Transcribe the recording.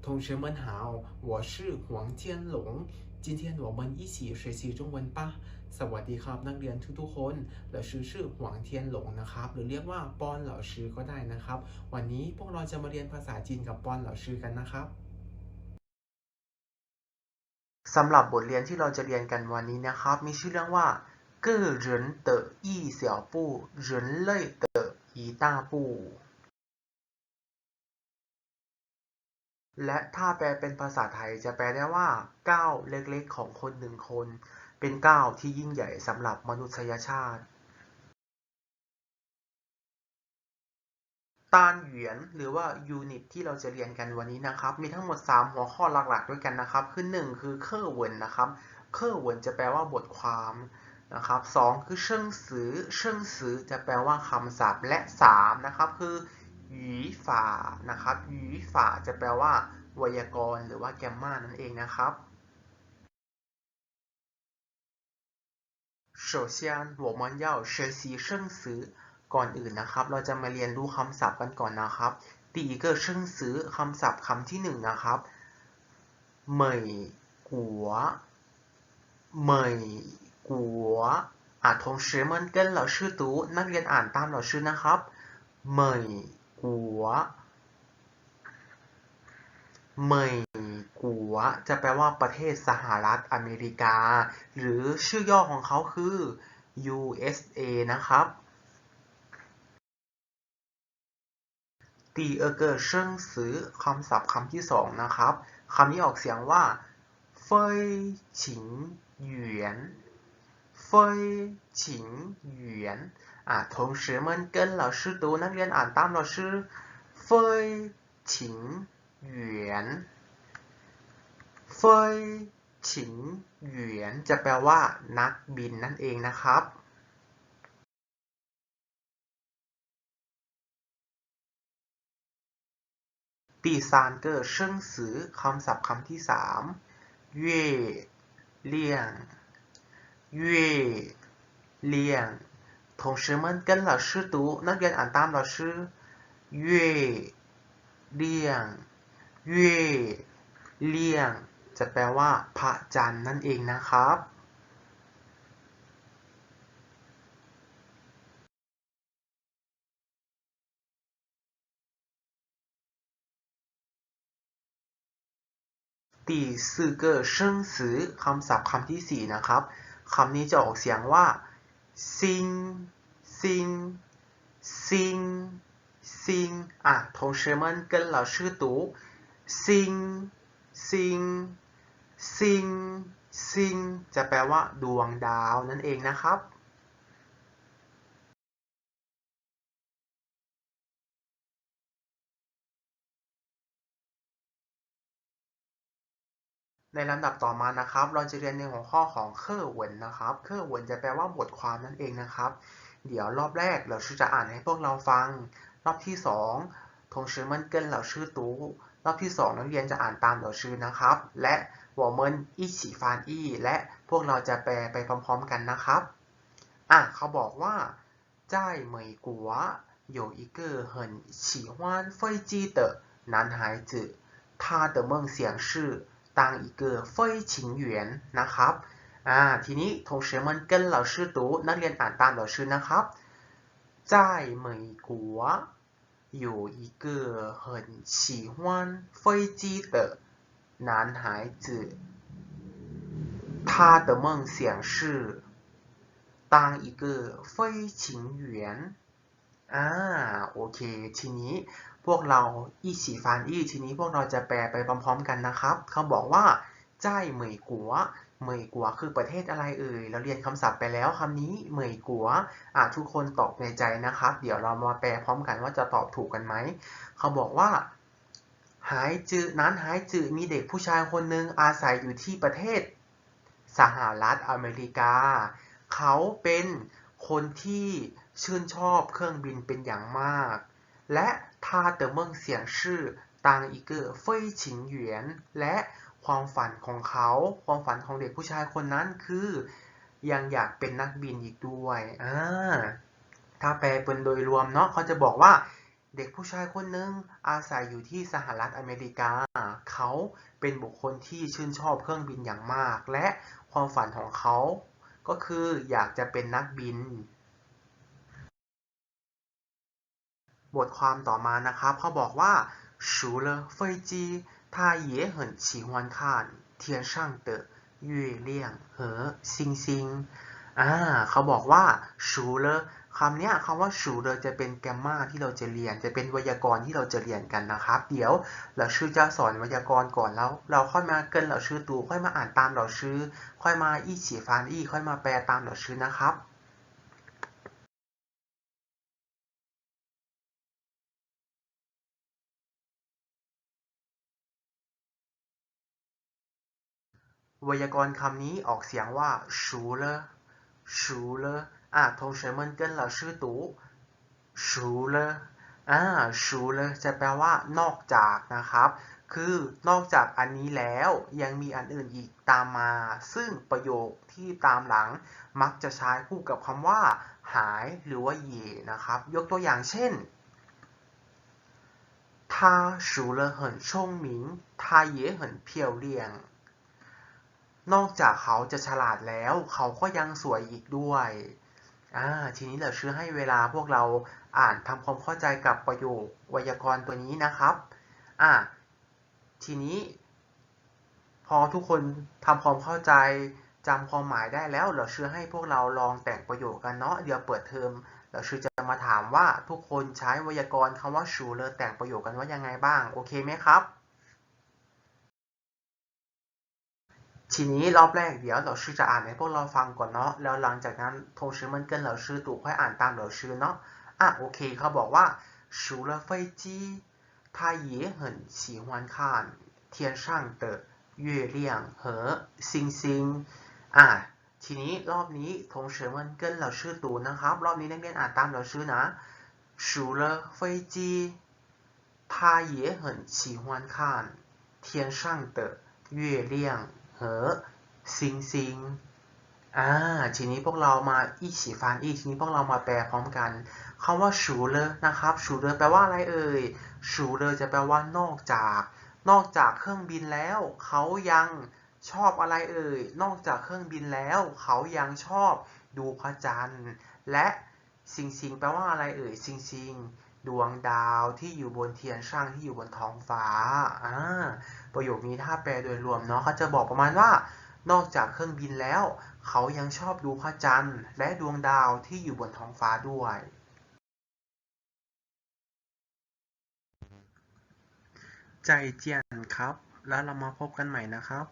同学们好，我是黄建龙。今天我们一起学习中文吧สวัสดีครับนักเรียนทุกๆคนเราชื่อชื่อหวังเทียนหลงนะครับ หรือเรียกว่าปอนเหล่าชื่อก็ได้นะครับ วันนี้พวกเราจะมาเรียนภาษาจีนกับปอนเหล่าชื่อกันนะครับสำหรับบทเรียนที่เราจะเรียนกันวันนี้นะครับ มีชื่อเรื่องว่า个人的一小步人类的一大步 และถ้าแปลเป็นภาษาไทยจะแปลได้ว่า ก้าวเล็กๆ ของคนหนึ่งคน เป็นก้าวที่ยิ่งใหญ่สำหรับมนุษยชาติตานเหวียนหรือว่ายูนิตที่เราจะเรียนกันวันนี้นะครับ มีทั้งหมด 3 หัวข้อหลักๆ ด้วยกันนะครับคือ 1 คือเคอร์เวินนะครับเคอร์เวินจะแปลว่าบทความนะครับ2คือเชิงสือเชิงสือจะแปลว่าคำศัพท์และ 3 นะครับ คือ ยีฝานะครับหยีฝาจะแปลว่าไวยากรณ์หรือว่าแกมมานั่นเองนะครับ首先我们要学习生词ก่อนอื่นนะครับ เราจะมาเรียนรู้คำศัพท์กันก่อนนะครับ第一个生词คำศัพท์คำที่หนึ่งนะครับเหมยกัวเหมยกัวอ่ะ同学们跟老师读นักเรียนอ่านตาม老师นะครับเหมย กัวเมยกัวจะแปลว่าประเทศสหรัฐอเมริกา หรือชื่อย่อของเขาคือ USA นะครับตีเอเกอร์เชิงซื้อคำศัพท์คำที่สองนะครับคำนี้ออกเสียงว่าเฟยฉิงเหวน เฟยฉิงเหวียนอ่ะ同学们跟老师读นักเรียนอ่านตาม老师เฟยฉิงเหวียนเฟยฉิงเหวียนจะแปลว่า นักบินนั่นเองนะครับ第三个生词คำศัพท์คำที่สามเย่เลี่ยง เย่เลี่ยง同学们跟老师读นักเรียนอ่านตาม老师เย่เลี่ยงเย่เลี่ยง จะแปลว่า พระจันทร์นั่นเองนะครับ第四个生词คำศัพท์คำที่สี่นะครับ คำนี้จะออกเสียงว่าซิงซิงซิงซิงอ่ะ同学们跟老师读ซิงซิงซิงซิงจะแปลว่า ดวงดาวนั่นเองนะครับ ในลำดับต่อมานะครับ เราจะเรียนในหัวข้อของเคอร์เวนนะครับ เคอร์เวนจะแปลว่าบทความนั่นเองนะครับ เดี๋ยวรอบแรกเราชื่อจะอ่านให้พวกเราฟัง รอบที่2ทงชื่อมันเกินเราชื่อตูรอบที่ 2 นักเรียนจะอ่านตามเราชื่อนะครับ และหัวเมินอีฉีฟานอีและพวกเราจะแปลไปพร้อมๆกันนะครับ อ่ะเขาบอกว่า在美国有一个很喜欢飞机的男孩子他的梦想是 当一个飞行员นะครับ อ่า ทีนี้同学们跟老师读นักเรียนอ่านตาม老师นะครับ在美国有一个很喜欢飞机的男孩子他的梦想是当一个飞行员อ่า โอเค ทีนี้ พวกเราอีฉีฟานอีทีนี้พวกเราจะแปลไปพร้อม ๆ กันนะครับ เขาบอกว่าใจเหมยกัวเหมยกัวคือประเทศอะไรเอ่ย เราเรียนคำศัพท์ไปแล้วคำนี้เหมยกัวอะทุกคนตอบในใจนะครับ เดี๋ยวเรามาแปลพร้อมกันว่าจะตอบถูกกันไหม เขาบอกว่า หายจือนั้นหายจือมีเด็กผู้ชายคนหนึ่งอาศัยอยู่ที่ประเทศ สหรัฐอเมริกา เขาเป็นคนที่ชื่นชอบเครื่องบินเป็นอย่างมาก และท่าเติมเสียงชื่อต่างอีกเกอเฟยฉิงเหวียนและความฝันของเขา ความฝันของเด็กผู้ชายคนนั้นคือ ยังอยากเป็นนักบินอีกด้วยอ่าถ้าแปลเป็นโดยรวมเนาะเขาจะบอกว่า เด็กผู้ชายคนหนึ่งอาศัยอยู่ที่สหรัฐอเมริกา เขาเป็นบุคคลที่ชื่นชอบเครื่องบินอย่างมาก และความฝันของเขา ก็คืออยากจะเป็นนักบิน บทความต่อมานะครับเขาบอกว่า除了飞机他也很喜欢看天上的月亮和星星อ่าเขาบอกว่าชูเลคำเนี้ยคำว่าชูเลจะเป็นแกมมาที่เราจะเรียน จะเป็นไวยากรณ์ที่เราจะเรียนกันนะครับ เดี๋ยวเราชื่อจะสอนไวยากรณ์ก่อนแล้ว เราค่อยมาเกินเราชื่อตูค่อยมาอ่านตามเราชื่อ ค่อยมาอีฉีฟานอีค่อยมาแปลตามเราชื่อนะครับ ไวยากรณ์คำนี้ออกเสียงว่าชูเลชูเลอ่ะ同学们跟老师读ชูเลอ่าชูเลจะแปลว่านอกจากนะครับ คือนอกจากอันนี้แล้วยังมีอันอื่นอีกตามมา ซึ่งประโยคที่ตามหลังมักจะใช้คู่กับคำว่า หายหรือว่าเย่นะครับ ยกตัวอย่างเช่น他除了很聪明他也很漂亮 นอกจากเขาจะฉลาดแล้ว เขาก็ยังสวยอีกด้วยอ่าทีนี้เราชื่อให้เวลาพวกเราอ่านทำความเข้าใจกับประโยคไวยากรณ์ตัวนี้นะครับอ่าทีนี้ พอทุกคนทำความเข้าใจจำความหมายได้แล้ว เราชื่อให้พวกเราลองแต่งประโยคกันเนาะเดี๋ยวเปิดเทอมเราชื่อจะมาถามว่าทุกคนใช้ไวยากรณ์คำว่าชูเลอแต่งประโยคกันว่ายังไงบ้าง โอเคไหมครับ ทีนี้รอบแรกเดี๋ยวเราชื่อจะอ่านให้พวกเราฟังก่อนเนาะ แล้วหลังจากนั้นทงชื่อมันเกินเราชื่อตู่ค่อยอ่านตามเราชื่อเนาะ อ่ะโอเคเขาบอกว่า除了飞机他也很喜欢看天上的月亮和星星อ่ะทีนี้รอบนี้ทงเฉินมันเกินเราชื่อตู่นะครับ รอบนี้นักเรียนอ่านตามเราชื่อนะ除了飞机他也很喜欢看天上的月亮 เหอซิงซิอ่าทีนี้พวกเรามาอีฉีฟานอีทีนี้พวกเรามาแปลพร้อมกัน คำว่าชูเลอนะครับชูเลอแปลว่าอะไรเอ่ยชูเลอจะแปลว่านอกจาก นอกจากเครื่องบินแล้ว เขายังชอบอะไรเอ่ยนอกจากเครื่องบินแล้ว เขายังชอบดูพระจันทร์ และสิงซิงแปลว่าอะไรเอ่ยสิงซิง ดวงดาวที่อยู่บนเทียนช่างที่อยู่บนท้องฟ้าอ่าประโยคนี้ถ้าแปลโดยรวมเนาะเขาจะบอกประมาณว่า นอกจากเครื่องบินแล้ว เขายังชอบดูพระจันทร์ และดวงดาวที่อยู่บนท้องฟ้าด้วย ใจเจียนครับ แล้วเรามาพบกันใหม่นะครับ